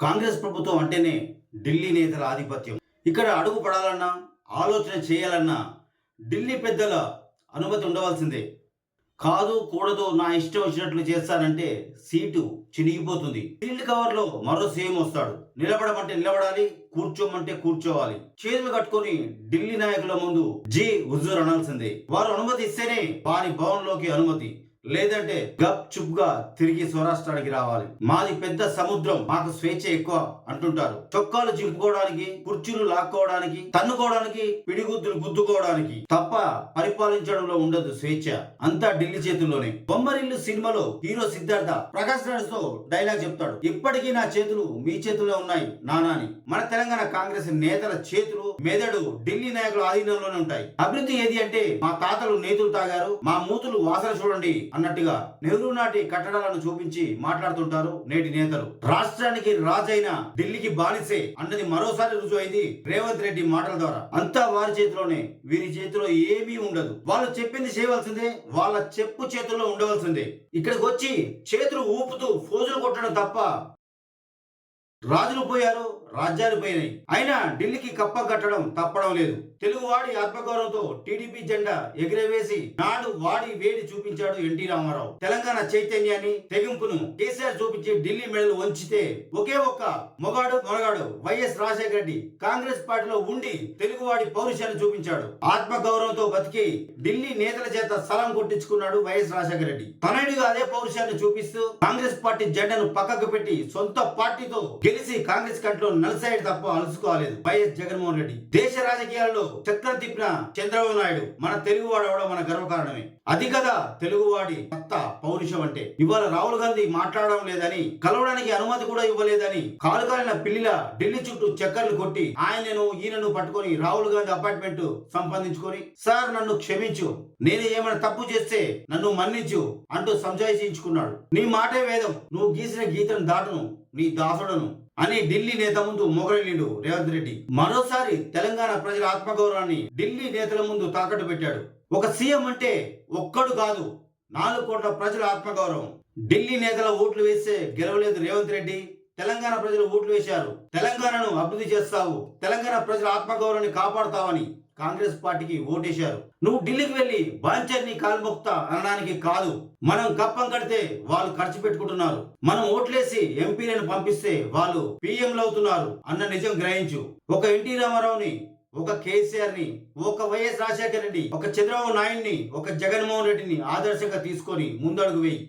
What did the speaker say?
కాంగ్రెస్ ప్రభుత్వం అంటేనే ఢిల్లీ నేతల ఆధిపత్యం. ఇక్కడ అడుగు పడాలన్నా ఆలోచన చేయాలన్నా ఢిల్లీ పెద్దల అనుమతి ఉండవలసిందే. కాదు కూడదు నా ఇష్టం వచ్చినట్లు చేస్తానంటే సీటు చినిగిపోతుంది. ఫీల్డ్ కవర్లో మరో సీఎం వస్తాడు. నిలబడమంటే నిలబడాలి కూర్చోమంటే కూర్చోవాలి. చేతులు కట్టుకొని ఢిల్లీ నాయకుల ముందు జీ హుజూర్ అనాల్సిందే. వారు అనుమతి ఇస్తేనే వారి భవన్లోకి అనుమతి. లేదంటే గప్ చుప్గా తిరిగి స్వరాష్ట్రానికి రావాలి. మాది పెద్ద సముద్రం మాకు స్వేచ్ఛ ఎక్కువ అంటుంటారు. చొక్కాలు చింపుకోవడానికి కుర్చీలు లాక్కోవడానికి తన్నుకోవడానికి పిడిగుద్దులు గుద్దుకోవడానికి తప్ప పరిపాలించడంలో ఉండదు స్వేచ్ఛ. అంతా ఢిల్లీ చేతుల్లోనే. బొమ్మరిల్లు సినిమాలో హీరో సిద్ధార్థ ప్రకాష్ రాజ్తో డైలాగ్ చెప్తాడు. ఇప్పటికీ నా చేతులు మీ చేతుల్లో ఉన్నాయి నానాని. మన తెలంగాణ కాంగ్రెస్ నేతల చేతులు మెదడు ఢిల్లీ నాయకుల ఆధీనంలోనే ఉంటాయి. అభివృద్ధి ఏది అంటే మా తాతలు నేతులు తాగారు మా మూతులు వాసన చూడండి అన్నట్టుగా నెహ్రూ నాటి కట్టడాలను చూపించి మాట్లాడుతుంటారు నేటి నేతలు. రాష్ట్రానికి రాజైన ఢిల్లీకి బానిసే అన్నది మరోసారి రుజువైంది రేవంత్ రెడ్డి మాటల ద్వారా. అంతా వారి చేతిలోనే వీరి చేతిలో ఏమీ ఉండదు. వాళ్ళు చెప్పింది చేయవలసిందే వాళ్ళ చెప్పు చేతుల్లో ఉండవలసిందే. ఇక్కడికి వచ్చి చేతులు ఊపుతూ ఫోజులు కొట్టడం తప్ప రాజులు పోయారు రాజ్యాలు పోయినాయి. అయినా ఢిల్లీకి కప్ప కట్టడం తప్పడం లేదు. తెలుగువాడి ఆత్మగౌరవంతో టీడీపీ జెండా ఎగిరవేసి నాడు వాడి వేడి చూపించాడు ఎన్టీ రామారావు. తెలంగాణ చైతన్యాన్ని తెగింపును కేసీఆర్ చూపించి ఢిల్లీ మెడలు వంచితే ఒకే ఒక్క మొగాడు మొరగాడు Y S Rajasekhara Reddy Congress పార్టీలో ఉండి తెలుగువాడి పౌరుషాన్ని చూపించాడు. ఆత్మగౌరవంతో బతికి ఢిల్లీ నేతల చేత స్థలం కొట్టించుకున్నాడు వైఎస్ రాజశేఖర రెడ్డి. తనయుడిగా అదే పౌరుషాన్ని చూపిస్తూ కాంగ్రెస్ పార్టీ జెండాను పక్కకు పెట్టి సొంత పార్టీతో గెలిచి కాంగ్రెస్ కంట్లో నలసైడ్ తప్ప అలుసుకోలేదు. వైఎస్ జగన్మోహన్ రెడ్డి. దేశ రాజకీయాల్లో చక్రం తిప్పిన చంద్రబాబు నాయుడు మన తెలుగువాడు అవడం మన గర్వకారణమే. అది కదా తెలుగువాడి కొత్త పౌరుషం అంటే. ఇవాళ రాహుల్ గాంధీ మాట్లాడడం లేదని కలవడానికి అనుమతి కూడా ఇవ్వలేదని కాలుకాలిన పిల్లిల ఢిల్లీ చుట్టూ చక్కర్లు కొట్టి ఆయనను ఈయనను పట్టుకొని రాహుల్ గాంధీ అపార్ట్మెంట్ సంపాదించుకొని సార్ నన్ను క్షమించు. నేను ఏమైనా తప్పు చేస్తే నన్ను మన్నించు అంటూ సంజాయించుకున్నాడు నీ మాటే వేదం. నువ్వు గీసిన గీతను దాటును. నీ దాసుడను. అని ఢిల్లీ నేత ముందు మొగలిండు రేవంత్ రెడ్డి. మరోసారి తెలంగాణ ప్రజల ఆత్మగౌరవాన్ని ఢిల్లీ నేతల ముందు తాకట్టు పెట్టాడు. ఒక సీఎం అంటే ఒక్కడు కాదు నాలుగు కోట్ల ప్రజల ఆత్మగౌరవం. ఢిల్లీ నేతల ఓట్లు వేస్తే గెలవలేదు రేవంత్ రెడ్డి. తెలంగాణ ప్రజలు ఓట్లు వేశారు. తెలంగాణను అభివృద్ధి చేస్తావు. తెలంగాణ ప్రజల ఆత్మగౌరవాన్ని కాపాడుతావని కాంగ్రెస్ పార్టీకి ఓటేశారు. నువ్వు ఢిల్లీకి వెళ్ళి బాంచర్ని కాల్మొక్తా అనడానికి కాదు. మనం కప్పం కడితే వాళ్ళు ఖర్చు పెట్టుకుంటున్నారు. మనం ఓట్లేసి ఎంపీలను పంపిస్తే వాళ్ళు పీఎంలు అవుతున్నారు అన్న నిజం గ్రహించు. ఒక ఎన్టీ రామారావుని ఒక కేసీఆర్ని ఒక వైఎస్ రాజశేఖర రెడ్డి ఒక చంద్రబాబు నాయుడిని ఒక జగన్మోహన్ రెడ్డిని ఆదర్శంగా తీసుకొని ముందడుగు వేయి.